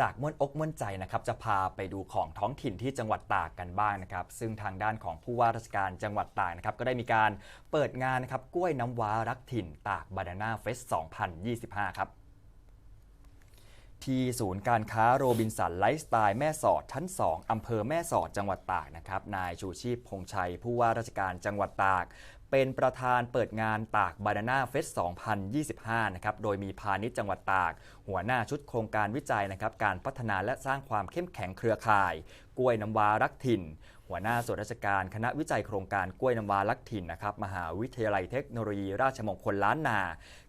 จากม่วนอกม่วนใจนะครับจะพาไปดูของท้องถิ่นที่จังหวัดตากกันบ้างนะครับ ซึ่งทางด้านของผู้ว่าราชการจังหวัดตากนะครับก็ได้มีการเปิดงานนะครับกล้วยน้ำว้ารักถิ่นตากบานาน่าเฟส 2025 ครับที่ศูนย์การค้าโรบินสันไลฟ์สไตล์แม่สอดชั้น 2 อำเภอแม่สอดจังหวัดตากนะครับ นายชูชีพพงชัยผู้ว่าราชการจังหวัดตากเป็นประธานเปิดงานตากบานาน่าเฟส2025 นะครับ โดยมีพาณิชย์จังหวัดตาก หัวหน้าชุดโครงการวิจัยนะครับ การพัฒนาและสร้างความเข้มแข็งเครือข่าย กล้วยน้ำว้ารักถิ่น หัวหน้าส่วนราชการคณะวิจัยโครงการกล้วยน้ำว้ารักถิ่นนะครับ มหาวิทยาลัยเทคโนโลยี ราชมงคลล้านนา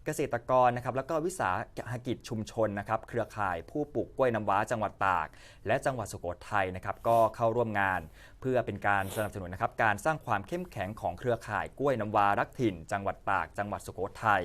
เกษตรกรนะครับ แล้วก็วิสาหกิจชุมชนนะครับ เครือข่ายผู้ปลูกกล้วยน้ำว้าจังหวัดตาก และจังหวัดสุโขทัยนะครับ ก็เข้าร่วมงาน เพื่อเป็นการสนับสนุนนะครับ การสร้างความเข้มแข็งของเครือข่ายกล้วยน้ำวารักถิ่น จังหวัดตาก จังหวัดสุโขทัย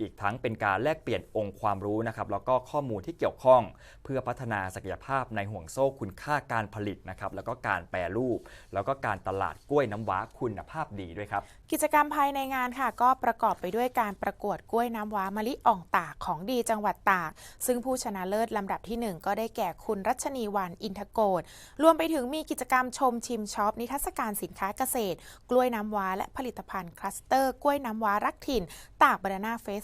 อีกทั้งเป็นการแลกเปลี่ยนองค์ความรู้นะครับแล้วก็ข้อมูลที่เกี่ยวข้อง เพื่อพัฒนาศักยภาพในห่วงโซ่คุณค่าการผลิตนะครับแล้วก็การแปรรูป แล้วก็การตลาดกล้วยน้ำว้าคุณภาพดีด้วยครับ กิจกรรมภายในงานค่ะ ก็ประกอบไปด้วยการประกวดกล้วยน้ำว้ามะลิอ่องตากของดีจังหวัดตาก ซึ่งผู้ชนะเลิศลำดับที่ 1 ก็ได้แก่คุณรัชนีวันอินทโกดรวมไปถึงมีกิจกรรมชมชิมช็อปนิทรรศการสินค้าเกษตร กล้วยน้ำว้าและผลิตภัณฑ์คลัสเตอร์ กล้วยน้ำว้ารักถิ่น ตากบานานาเฟส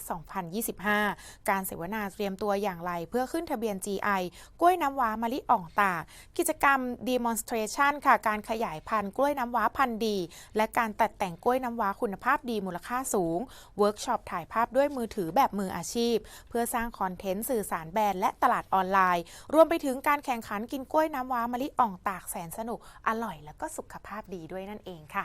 2025 การเสวนาเตรียมตัวอย่างไรเพื่อขึ้นทะเบียน GI กล้วยน้ำว้ามะลิอ่องตา กิจกรรม demonstration ค่ะ การขยายพันธุ์กล้วยน้ำว้าพันธุ์ดี และการตัดแต่งกล้วยน้ำว้าคุณภาพดีมูลค่าสูง เวิร์กช็อปถ่ายภาพด้วยมือถือแบบมืออาชีพ เพื่อสร้างคอนเทนต์สื่อสารแบรนด์และตลาดออนไลน์ รวมไปถึงการแข่งขันกินกล้วยน้ำว้ามะลิอ่องตากแสนสนุก อร่อยแล้วก็สุขภาพดีด้วยนั่นเองค่ะ